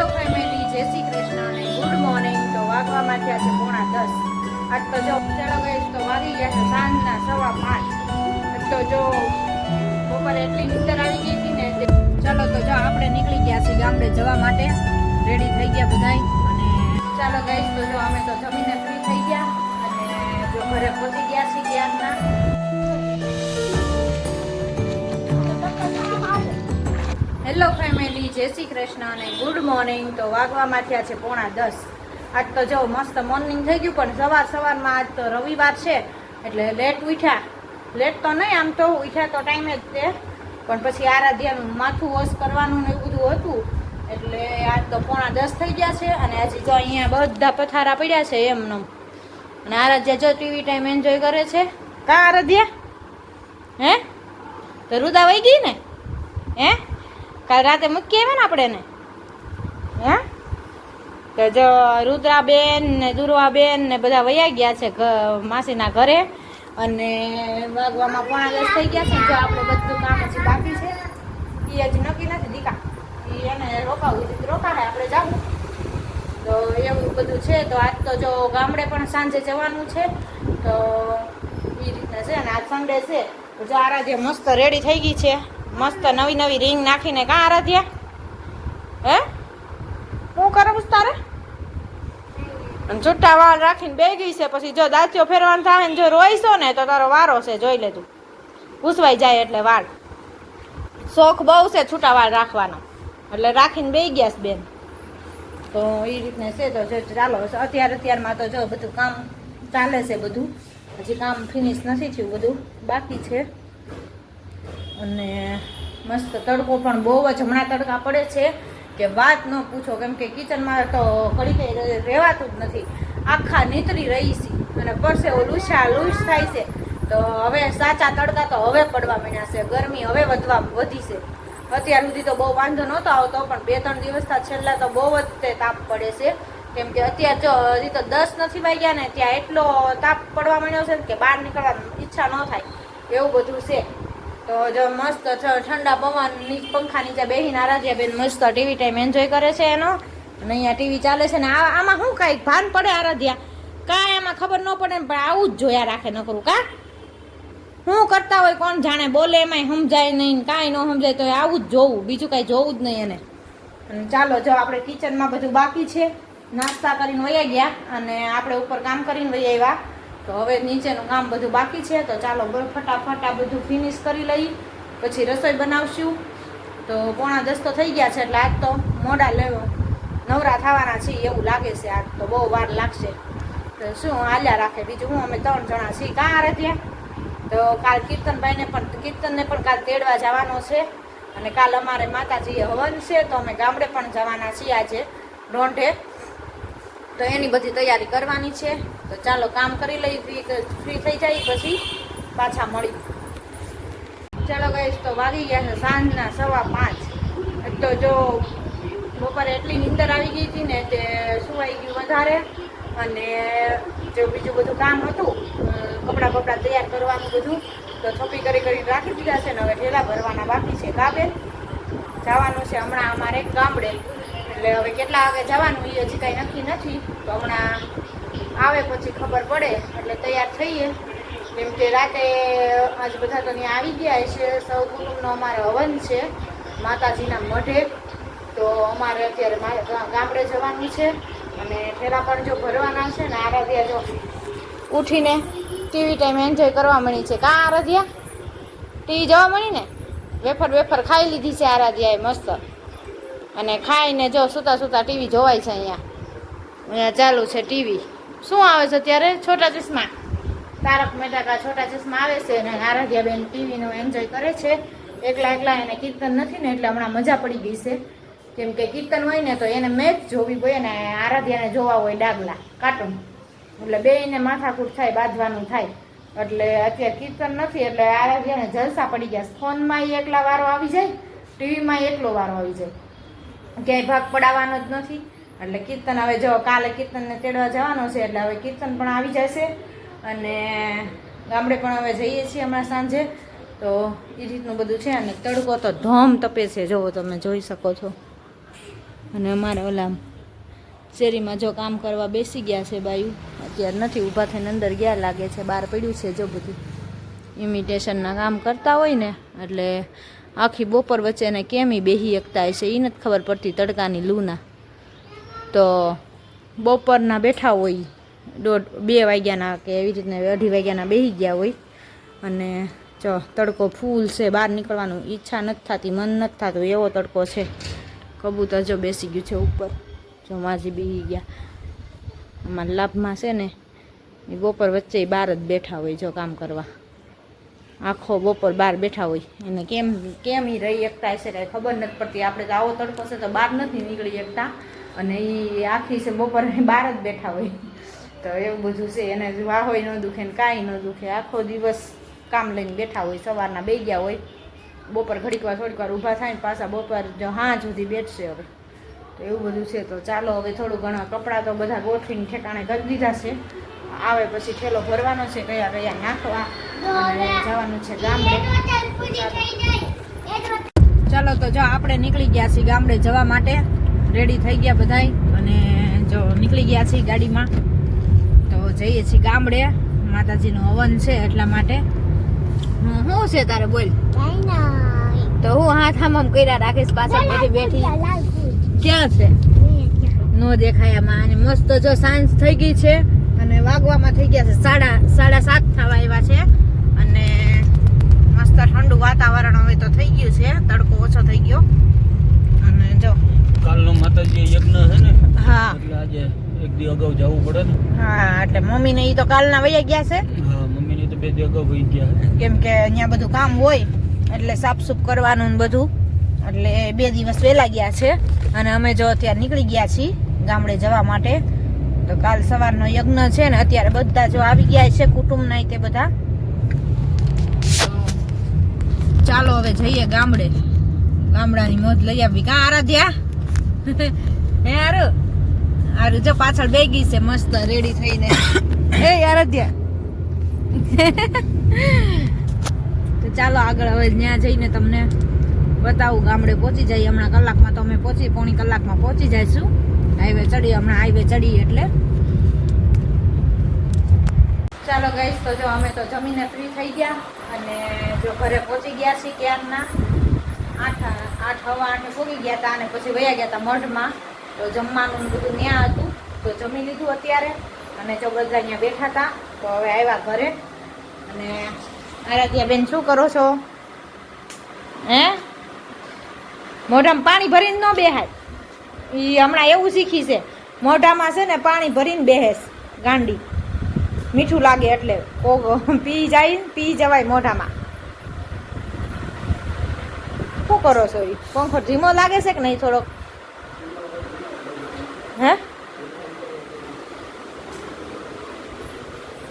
Hello family, જય શ્રી કૃષ્ણ અને good morning. તો વાગવામાં થયા છે પોણા દસ. આજ તો જો ચાલો ગઈશ તો વાગી ગયા છે સાંજના સવા પાંચ. તો જો બપોરે એટલી નીંદર આવી ગઈ હતી ને ચાલો તો જો આપણે નીકળી ગયા છીએ ગામડે જવા માટે. રેડી થઈ ગયા બધાય. અને ચાલો ગઈશ તો જો અમે તો જમીને ફ્રી થઈ ગયા. અને જો ઘરે પહોંચી ગયા છીએ ત્યારના હેલો ફેમિલી જય શ્રી કૃષ્ણ અને ગુડ મોર્નિંગ તો વાગવામાં થયા છે પોણા દસ. આજ તો જો મસ્ત મોર્નિંગ થઈ ગયું, પણ સવાર સવારમાં આજ તો રવિવાર છે, એટલે લેટ ઉઠ્યા. લેટ તો નહીં, આમ તો ઉઠ્યા તો ટાઈમે જ તે પણ પછી આરાધ્યાનું માથું વોશ કરવાનું ને એવું બધું હતું. એટલે આજ તો પોણા દસ થઈ ગયા છે, અને આજે જો અહીંયા બધા પથારા પડ્યા છે એમનો. અને આરાધ્યા જો ટીવી ટાઈમ એન્જોય કરે છે. કા આરાધ્યા? હે? તો રુદા વહી ગઈ ને? હે? કાલ રાતે મૂકી આવ્યા ને આપણે એને? હે? તો જો રુદ્રાબેન ને દુર્વાબેન ને બધા વયા ગયા છે માસીના ઘરે અને વાગવામાં પોણા દસ થઈ ગયા છે. જો આપણે બધું કામ હજી બાકી છે. એ હજી નક્કી નથી દીકા. એને રોકાવું છે. રોકાવે આપણે જવું. તો એવું બધું છે. તો આજ તો જો ગામડે પણ સાંજે જવાનું છે. તો એ રીતના છે અને આજ સન્ડે છે. જો આરાધ્ય મસ્ત રેડી થઈ ગઈ છે. મસ્ત નવી નવી રિંગ નાખીને કાં આરાધ્યા? હે? શું કરું તારે? અને વાળ રાખીને બે ગઈ છે, પછી જો દાંતિયો ફેરવાનું થાય ને જો રોઈશો ને, તો તારો વારો છે, જોઈ લેજો તું. જાય એટલે વાળ. શોખ બહુ છે છૂટા વાળ રાખવાનો. એટલે રાખીને બે ગયા છે બેન. તો એ રીતને છે, તો જો ચાલો, અત્યારે અત્યારમાં તો જો બધું કામ ચાલે છે બધું. હજી કામ ફિનિશ નથી થયું બધું. બાકી છે. અને મસ્ત તડકો પણ બહુ જ હમણાં તડકા પડે છે કે વાત ન પૂછો, કેમ કે કિચનમાં તો કડી કંઈ રહેવાતું જ નથી. આખા નીતરી રહી છે અને પરસે લૂછા લૂછ થાય છે. તો હવે સાચા તડકા તો હવે પડવા માંડ્યા છે. ગરમી હવે વધવા, વધી છે. અત્યાર સુધી તો બહુ વાંધો નહોતો આવતો, પણ બે ત્રણ દિવસના છેલ્લા તો બહુ જ તે તાપ પડે છે. કેમ કે અત્યારે જો હજી તો દસ નથી વાગ્યા ને, ત્યાં એટલો તાપ પડવા માંડ્યો છે કે બહાર નીકળવાની ઈચ્છા ન થાય. એવું બધું છે. તો જો મસ્ત ઠંડા પવન પંખા નીચે બેહીને આરાધ્યા બેન મસ્ત ટીવી ટાઈમ એન્જોય કરે છે એનો. અને અહીંયા ટીવી ચાલે છે ને આમાં શું કાંઈક ભાન પડે આરાધ્યા? કાંઈ એમાં ખબર ન પડે પણ આવું જ જોયા રાખે નકરું કા? શું કરતા હોય કોણ જાણે? બોલે એમાંય સમજાય નહીં કાંઈ ન સમજાય તો આવું જ જોવું. બીજું કાંઈ જોવું જ નહીં એને. અને ચાલો જો આપણે કિચનમાં બધું બાકી છે. નાસ્તા કરીને વયા ગયા અને આપણે ઉપર કામ કરીને વહી આવ્યા. તો હવે નીચેનું કામ બધું બાકી છે, તો ચાલો ફટાફટ આ બધું ફિનિશ કરી લઈ, પછી રસોઈ બનાવશું. તો પોણા દસ તો થઈ ગયા છે, એટલે આજ તો મોડા લેવો નવરા થવાના છીએ એવું લાગે છે, આજ તો બહુ વાર લાગશે. તો શું હાલ્યા રાખે? બીજું હું, અમે ત્રણ જણા છીએ. કાં ત્યાં? તો કાલ કીર્તનભાઈને પણ, કીર્તનને પણ કાલ તેડવા જવાનો છે. અને કાલ અમારે માતાજીએ હવન છે, તો અમે ગામડે પણ જવાના છીએ આજે રોંઢે. તો એની બધી તૈયારી કરવાની છે. તો ચાલો કામ કરી લઈ ફ્રી ફ્રી થઈ જાય પછી પાછા મળી ચાલો ગઈશ તો વાગી ગયા છે સાંજના સવા પાંચ. તો જો બપોરે એટલી નીંદર આવી ગઈ હતી ને તે સુવાઈ ગયું વધારે અને જો બીજું બધું કામ હતું કપડાં બપડા તૈયાર કરવાનું બધું, તો થોપી કરી કરીને રાખી દીધા છે ને હવે ઠેલા ભરવાના બાકી છે કાબે જવાનું છે હમણાં અમારે ગામડે. એટલે હવે કેટલા વાગે જવાનું એ હજી કાંઈ નક્કી નથી. તો હમણાં આવે પછી ખબર પડે, એટલે તૈયાર થઈએ. કેમ કે રાતે આજ બધા તો ત્યાં આવી ગયા છે સૌ કુટુંબનો અમારે હવન છે. માતાજીના મઢે. તો અમારે અત્યારે ગામડે જવાનું છે. અને ઠેલા પણ જો ભરવાના છે ને આરાધ્યા જો ઉઠીને ટીવી ટાઈમ એન્જોય કરવા મળી છે. કાં આરાધ્યા ટીવી જવા મળી ને? વેફર વેફર ખાઈ લીધી છે આરાધ્યાએ મસ્ત. અને ખાઈને જો સૂતા સૂતા ટીવી જોવાય છે અહીંયા. અહીંયા ચાલુ છે ટીવી. શું આવે છે અત્યારે? છોટા ચશ્મા. તારક મહેતા કા છોટા ચશ્મા આવે છે અને આરાધ્યાબેન ટીવીનો એન્જોય કરે છે. એકલા એકલા એને કીર્તન નથી ને એટલે હમણાં મજા પડી ગઈ છે. કેમ કે કીર્તન હોય ને તો એને મેચ જોવી હોય ને આરાધ્યાને જોવા હોય ડાગલા કાર્ટૂન. એટલે બે એને માથાકૂટ થાય, બાંધવાનું થાય. એટલે અત્યારે કીર્તન નથી, એટલે આરાધ્યાને જલસા પડી ગયા ફોનમાં એકલા વારો આવી જાય, ટીવીમાં એકલો વારો આવી જાય. ક્યાંય ભાગ પડાવવાનો જ નથી. એટલે કીર્તન હવે જો કાલે કીર્તનને તેડવા જવાનો છે, એટલે હવે કીર્તન પણ આવી જશે. અને ગામડે પણ હવે જઈએ છીએ હમણાં સાંજે. તો એ રીતનું બધું છે અને તડકો તો ધોમ તપે છે જુઓ તમે, જોઈ શકો છો. અને અમારે ઓલા શેરીમાં જો કામ કરવા બેસી ગયા છે બાયું. અત્યારે નથી ઊભા થઈને અંદર ગયા લાગે છે, બહાર પડ્યું છે જો બધું. ઇમિટેશનના કામ કરતા હોય ને, એટલે આખી બપોર વચ્ચે કેમ બેહી એકતા હશે એ નથી ખબર પડતી તડકાની લૂના. તો બપોરના બેઠા હોય, દોઢ, બે વાગ્યાના કે એવી રીતના અઢી વાગ્યાના બેસી ગયા હોય. અને જો તડકો ફૂલ છે, બહાર નીકળવાનું ઈચ્છા નથી થતી, મન નથી થતું, એવો તડકો છે. કબૂતર જો બેસી ગયું છે ઉપર, જો માજી બેસી ગયા. અમારા લાભમાં છે ને, એ બપોર વચ્ચે બહાર જ બેઠા હોય જો કામ કરવા. આખો બપોર બહાર બેઠા હોય. એને કેમ કેમ એ રહી એકતા હશે ખબર નથી પડતી. આપણે તો આવો તડકો છે તો બહાર નથી નીકળી શકતા અને એ આખી છે, બપોર બહાર જ બેઠા હોય. તો એવું બધું છે, એને વાહ હોય, ન દુખે ને કાંઈ ન દુખે. આખો દિવસ કામ લઈને બેઠા હોય, સવારના બે ગયા હોય. બપોર ઘડીક વાર, થોડીક વાર ઊભા થાય ને પાછા બપોર હા સુધી બેઠશે હવે. તો એવું બધું છે, તો ચાલો હવે થોડું ઘણા કપડાં તો બધા ગોઠવીને ઠેકાણે કરી દીધા છે. આવે પછી ઠેલો ભરવાનો છે, કયા કયા નાખવા અને જવાનું છે ગામડે. ચાલો તો જો, આપણે નીકળી ગયા છીએ ગામડે જવા માટે. રેડી થઈ ગયા બધાય અને જો નીકળી ગયા છીએ ગાડીમાં. તો જઈએ છીએ ગામડે. માતાજીનું હવન છે એટલા માટે. હું શું છે તારે બોલ? તો હું હાથ આમ આમ કર્યા રાખીશ પાછળ બેઠી. બેઠી ક્યાં છે? નો દેખાય આમાં. અને મસ્ત જો સાંજ થઈ ગઈ છે. અને વાગવામાં થઈ ગયા છે સાડા સાડા સાત થવા આવ્યા છે. અને મસ્ત ઠંડુ વાતાવરણ હવે તો થઈ ગયું છે. તડકો ઓછો થઈ ગયો. અને જો કાલનો માતાજી યજ્ઞ છે ને હા. એટલે આજે એક દી અગાઉ જવું પડે ને. હા એટલે મમ્મી ને ઈ તો કાલના વયા ગયા છે? હા મમ્મીની તો બે દી અગાઉ વહી ગયા કેમ કે અહીંયા બધું કામ હોય એટલે સાફસૂફ કરવાનું ને બધું. એટલે બે દિવસ વહેલા ગયા છે અને અમે જો અત્યારે નીકળી ગયા છીએ ગામડે જવા માટે. તો કાલ સવારનો યજ્ઞ છે ને અત્યારે બધા જો આવી ગયા છે કુટુંબના તે બધા. ચાલો હવે જઈએ ગામડે. ગામડાની મોજ લઈ આવી. કા આરાધ્યા? હે હારું હારું જો પાછળ બે ગઈ છે, મસ્ત રેડી થઈને. હે અધ્યા તો ચાલો આગળ હવે ત્યાં જઈને તમને બતાવું ગામડે પહોંચી જઈએ હમણાં કલાકમાં તો અમે પહોંચી, પોણી કલાકમાં પહોંચી જઈશું. હાઈવે ચડી, હમણાં હાઈવે ચડી એટલે. ચાલો ગઈશ તો જો અમે તો જમીને ફ્રી થઈ ગયા અને જો ઘરે પહોંચી ગયા છીએ ક્યારના? આઠ. આઠ, હવા આઠે પૂરી ગયા હતા અને પછી વયા ગયા હતા મઢમાં તો જમવાનું બધું ત્યાં હતું. તો જમી લીધું અત્યારે. અને જો બધા અહીંયા બેઠા હતા તો હવે આવ્યા ઘરે. અને આરાધ્યા બેન શું કરો છો? હે? મોઢામાં પાણી ભરીને ન બેહાય. એ હમણાં એવું શીખી છે. મોઢામાં છે ને પાણી ભરીને બેહેશ, ગાંડી. મીઠું લાગે એટલે. કોક પી જાય પી જવાય મોઢામાં. શું કરો છો એ પંખો ધીમો લાગે છે કે નહીં થોડોક? હે?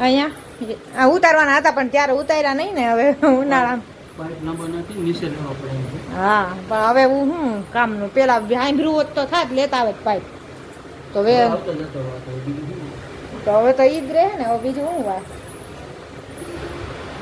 અહીંયા આ ઉતારવાના હતા પણ ત્યારે ઉતાર્યા નહીં ને હવે ઉનાળામાં. છે. હા પણ હવે હું શું કામનું પેલા સાંભળ્યું હોત તો થાત લેતા આવે પાઇપ. તો હવે? તો હવે તો ઈ જ રહે ને હવે બીજું શું વાત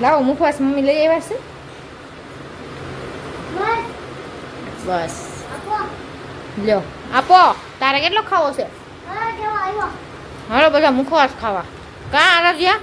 લાવો મુખવાસ મમ્મી લઈ આવ્યા છે? બસ. લ્યો. આપો. તારે કેટલો ખાવો છે? હાલો બધા મુખવાસ ખાવા. કાં આરાધ્યા?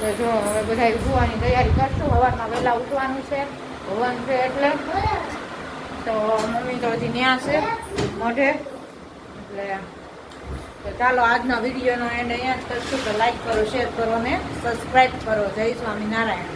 તો જો હવે બધા ઉઠવાની તૈયારી કરશું. સવારમાં વહેલા ઉઠવાનું છે. ભવન છે એટલે. તો મમ્મી તો હજી ન્યા છે. મોઢે. એટલે ચાલો આજના વિડીયોનો એન્ડ અહીંયા જ કરશું. તો લાઈક કરો શેર કરો ને સબસ્ક્રાઈબ કરો. જય સ્વામિનારાયણ.